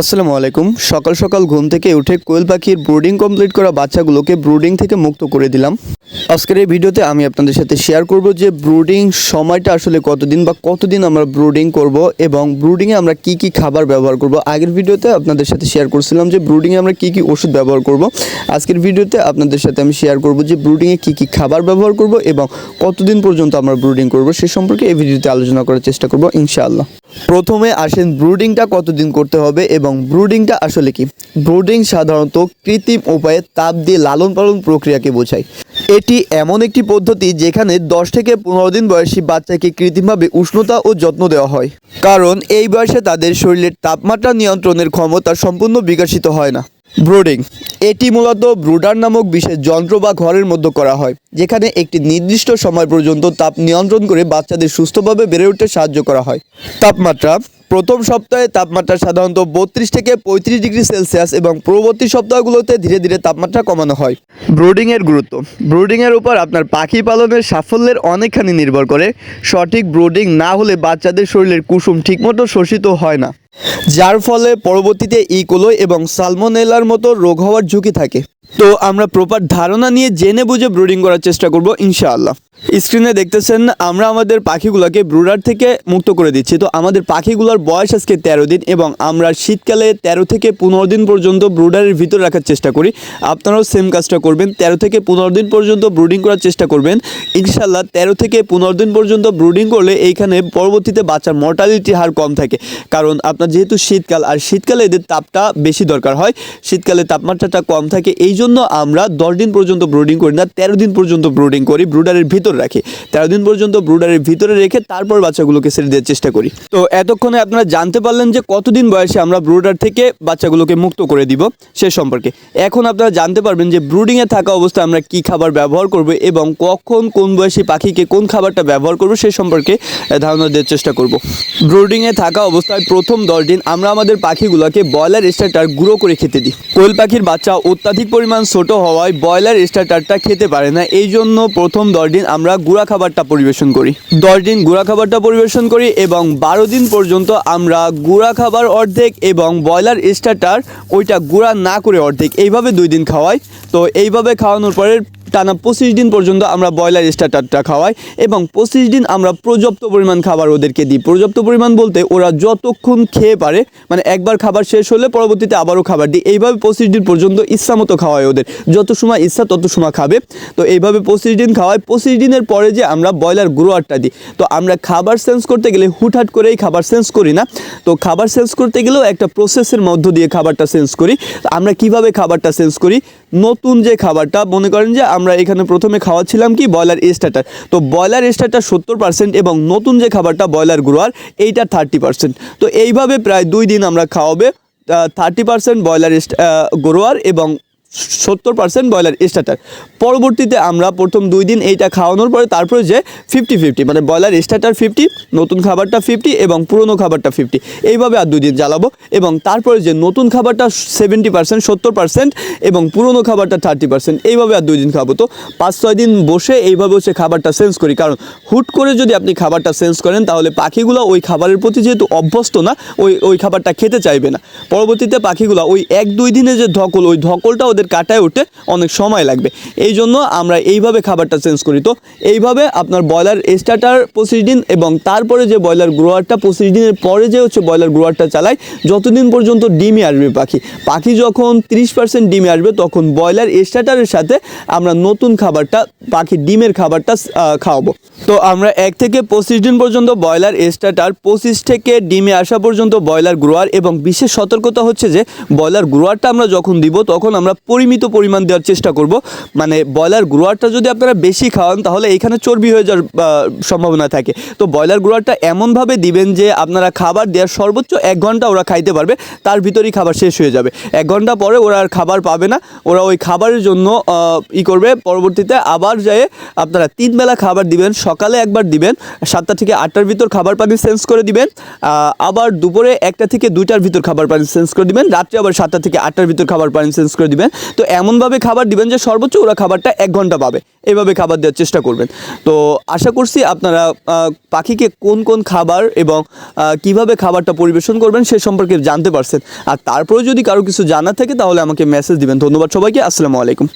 আসসালামু আলাইকুম। সকাল সকাল ঘুম থেকে উঠে কোয়েল পাখির ব্রুডিং কমপ্লিট করা বাচ্চাগুলোকে ব্রুডিং থেকে মুক্ত করে দিলাম। আজকের এই ভিডিওতে আমি আপনাদের সাথে শেয়ার করব যে ব্রুডিং সময়টা আসলে কতদিন বা কতদিন আমরা ব্রুডিং করব এবং ব্রুডিংয়ে আমরা কি কি খাবার ব্যবহার করব। আগের ভিডিওতে আপনাদের সাথে শেয়ার করছিলাম যে ব্রুডিংয়ে আমরা কি কি ওষুধ ব্যবহার করব। আজকের ভিডিওতে আপনাদের সাথে আমি শেয়ার করব যে ব্রুডিংয়ে কি কি খাবার ব্যবহার করব এবং কতদিন পর্যন্ত আমরা ব্রুডিং করব সে সম্পর্কে এই ভিডিওতে আলোচনা করার চেষ্টা করব, ইনশাআল্লাহ। প্রথমে আসেন ব্রুডিংটা কতদিন করতে হবে এবং ব্রুডিংটা আসলে কি? ব্রুডিং সাধারণত কৃত্রিম উপায়ে তাপ দিয়ে লালন পালন প্রক্রিয়াকে বোঝায়। এটি এমন একটি পদ্ধতি যেখানে দশ থেকে পনেরো দিন বয়সী বাচ্চাকে কৃত্রিমভাবে উষ্ণতা ও যত্ন দেওয়া হয়। কারণ এই বয়সে তাদের শরীরের তাপমাত্রা নিয়ন্ত্রণের ক্ষমতা সম্পূর্ণ বিকশিত হয় না। ব্রুডিং এটি মূলত ব্রুডার নামক বিশেষ যন্ত্র বা ঘরের মধ্যে করা হয়, যেখানে একটি নির্দিষ্ট সময় পর্যন্ত তাপ নিয়ন্ত্রণ করে বাচ্চাদের সুস্থভাবে বেড়ে উঠতে সাহায্য করা হয়। তাপমাত্রা প্রথম সপ্তাহে তাপমাত্রা সাধারণত বত্রিশ থেকে পঁয়ত্রিশ ডিগ্রি সেলসিয়াস এবং পরবর্তী সপ্তাহগুলোতে ধীরে ধীরে তাপমাত্রা কমানো হয়। ব্রুডিংয়ের গুরুত্ব। ব্রুডিংয়ের উপর আপনার পাখি পালনের সাফল্যের অনেকখানি নির্ভর করে। সঠিক ব্রুডিং না হলে বাচ্চাদের শরীরের কুসুম ঠিকমতো শোষিত হয় না। যার ফলে পরবর্তীতে ইকোলো এবং সালমোনেলার মতো রোগ হওয়ার ঝুঁকি থাকে। তো আমরা প্রপার ধারণা নিয়ে জেনে বুঝে ব্রুডিং করার চেষ্টা করব ইনশাআল্লাহ। স্ক্রিনে দেখতেছেন আমরা আমাদের পাখিগুলোকে ব্রুডার থেকে মুক্ত করে দিচ্ছি। তো আমাদের পাখিগুলোর বয়স আজকে তেরো দিন এবং আমরা শীতকালে তেরো থেকে পনেরো দিন পর্যন্ত ব্রুডারের ভিতর রাখার চেষ্টা করি। আপনারাও সেম কাজটা করবেন। তেরো থেকে পনেরো দিন পর্যন্ত ব্রুডিং করার চেষ্টা করবেন। ইনশাল্লাহ তেরো থেকে পনেরো দিন পর্যন্ত ব্রুডিং করলে এইখানে পরবর্তীতে বাচ্চার মর্টালিটি হার কম থাকে। কারণ আপনার যেহেতু শীতকাল, আর শীতকালে এদের তাপটা বেশি দরকার হয়। শীতকালে তাপমাত্রাটা কম থাকে। এই জন্য আমরা দশ দিন পর্যন্ত ব্রুডিং করি না, তেরো দিন পর্যন্ত ব্রুডিং করি। ব্রুডারের ভিতর রাখি। তেরো দিন পর্যন্ত ব্রুডারের ভিতরে রেখে তারপর বাচ্চাগুলোকে ছেড়ে দেওয়ার চেষ্টা করি। তো এতক্ষণে আপনারা জানতে পারলেন যে কতদিন বয়সে আমরা ব্রুডার থেকে বাচ্চাগুলোকে মুক্ত করে দিব সে সম্পর্কে। এখন আপনারা জানতে পারবেন যে ব্রুডিংয়ে থাকা অবস্থায় আমরা কি খাবার ব্যবহার করব এবং কখন কোন বয়সী পাখিকে কোন খাবারটা ব্যবহার করব সে সম্পর্কে ধারণা দেওয়ার চেষ্টা করব। ব্রুডিংয়ে থাকা অবস্থায় প্রথম দশ দিন আমরা আমাদের পাখিগুলোকে ব্রয়লার স্টার্টার গুঁড়ো করে খেতে দিই। কোয়েল পাখির বাচ্চা অত্যাধিক পরিমাণ ছোট হওয়ায় ব্রয়লার স্টার্টারটা খেতে পারে না। এই জন্য প্রথম দশ দিন আমরা গুঁড়া খাবারটা পরিবেশন করি। দশ দিন গুঁড়া খাবারটা পরিবেশন করি এবং বারো দিন পর্যন্ত আমরা গুঁড়া খাবার অর্ধেক এবং ব্রয়লার স্টার্টার ওইটা গুঁড়া না করে অর্ধেক। এইভাবে দুই দিন খাওয়াই। তো এইভাবে খাওয়ানোর পরে টানা পঁচিশ দিন পর্যন্ত আমরা ব্রয়লার স্টার্টারটা খাওয়াই এবং পঁচিশ দিন আমরা পর্যাপ্ত পরিমাণ খাবার ওদেরকে দিই। পর্যাপ্ত পরিমাণ বলতে ওরা যতক্ষণ খেয়ে পারে মানে একবার খাবার শেষ হলে পরবর্তীতে আবারও খাবার দিই। এইভাবে পঁচিশ দিন পর্যন্ত ইচ্ছা মতো খাওয়াই ওদের। যত সময় ইচ্ছা তত সময় খাবে। তো এইভাবে পঁচিশ দিন খাওয়াই। পঁচিশ দিনের পরে যে আমরা ব্রয়লার গ্রোয়ারটা দিই, তো আমরা খাবার সেন্স করতে গেলে হুটহাট করেই খাবার সেন্স করি না। তো খাবার সেন্স করতে গেলেও একটা প্রসেসের মধ্য দিয়ে খাবারটা সেন্স করি। আমরা কীভাবে খাবারটা সেন্স করি? নতুন যে খাবারটা, মনে করেন যে আমরা এখানে প্রথমে খাওয়াচ্ছিলাম কি? ব্রয়লার স্টার্টার তো ব্রয়লার স্টার্টার সত্তর পার্সেন্ট এবং নতুন যে খাবারটা ব্রয়লার গ্রোয়ার এইটা থার্টি পার্সেন্ট তো এইভাবে প্রায় দুই দিন আমরা খাওয়াবে থার্টি পার্সেন্ট ব্রয়লার গ্রোয়ার এবং সত্তর পার্সেন্ট ব্রয়লার স্টার্টার পরবর্তীতে আমরা প্রথম দুই দিন এইটা খাওয়ানোর পরে তারপরে যে ফিফটি ফিফটি মানে ব্রয়লার স্টার্টার ফিফটি নতুন খাবারটা ফিফটি এবং পুরনো খাবারটা ফিফটি এইভাবে আর দুই দিন জ্বালাবো এবং তারপরে যে নতুন খাবারটা সেভেন্টি পার্সেন্ট সত্তর পার্সেন্ট এবং পুরনো খাবারটা থার্টি পার্সেন্ট এইভাবে আর দুই দিন খাব। তো পাঁচ ছয় দিন বসে এইভাবে হচ্ছে খাবারটা সেন্স করি। কারণ হুট করে যদি আপনি খাবারটা সেন্স করেন, তাহলে পাখিগুলো ওই খাবারের প্রতি যেহেতু অভ্যস্ত না, ওই ওই খাবারটা খেতে চাইবে না। পরবর্তীতে পাখিগুলো ওই এক দুই দিনে যে ধকল, ওই ধকলটা ওদের কাটায় উঠতে অনেক সময় লাগবে। এই জন্য আমরা এইভাবে খাবারটা চেঞ্জ করি। তো এইভাবে আপনার ব্রয়লার স্টার্টার পঁচিশ দিন এবং তারপরে যে ব্রয়লার গ্রোয়ারটা পঁচিশ দিনের পরে যে হচ্ছে ব্রয়লার গ্রোয়ারটা চালাই যতদিন পর্যন্ত ডিমে আসবে পাখি। পাখি যখন তিরিশ পার্সেন্ট ডিমে আসবে, তখন ব্রয়লার স্টার্টারের সাথে আমরা নতুন খাবারটা, পাখি ডিমের খাবারটা খাওয়াবো। তো আমরা এক থেকে পঁচিশ দিন পর্যন্ত ব্রয়লার স্টার্টার পঁচিশ থেকে ডিমে আসা পর্যন্ত ব্রয়লার গ্রোয়ার এবং বিশেষ সতর্কতা হচ্ছে যে, ব্রয়লার গ্রোয়ারটা আমরা যখন দিব, তখন আমরা পরিমিত পরিমাণ দেওয়ার চেষ্টা করব। মানে ব্রয়লার গ্রোয়ারটা যদি আপনারা বেশি খাওয়ান, তাহলে এখানে চর্বি হয়ে যাওয়ার সম্ভাবনা থাকে। তো ব্রয়লার গ্রোয়ারটা এমনভাবে দিবেন যে, আপনারা খাবার দেওয়ার সর্বোচ্চ এক ঘণ্টা ওরা খাইতে পারবে, তার ভিতরেই খাবার শেষ হয়ে যাবে। এক ঘণ্টা পরে ওরা আর খাবার পাবে না, ওরা ওই খাবারের জন্য ই করবে। পরবর্তীতে আবার যেয়ে আপনারা তিন বেলা খাবার দিবেন, সকালে একবার দিবেন, সাতটা থেকে আটটার ভিতর খাবার পানি সেন্স করে দিবেন আবার দুপুরে একটা থেকে দুইটার ভিতর খাবার পানি সেন্স করে দিবেন, রাত্রে আবার সাতটা থেকে আটটার ভিতর খাবার পানি সেন্স করে দিবেন তো এমনভাবে খাবার দিবেন যে সর্বোচ্চ ওরা খাবারটা এক ঘণ্টা পাবে। এভাবে খাবার দেওয়ার চেষ্টা করবেন। তো আশা করছি আপনারা পাখিকে কোন কোন খাবার এবং কীভাবে খাবারটা পরিবেশন করবেন সে সম্পর্কে জানতে পারছেন। আর তারপরে যদি কারও কিছু জানা থাকে তাহলে আমাকে মেসেজ দিবেন। ধন্যবাদ সবাইকে, আসসালামু আলাইকুম।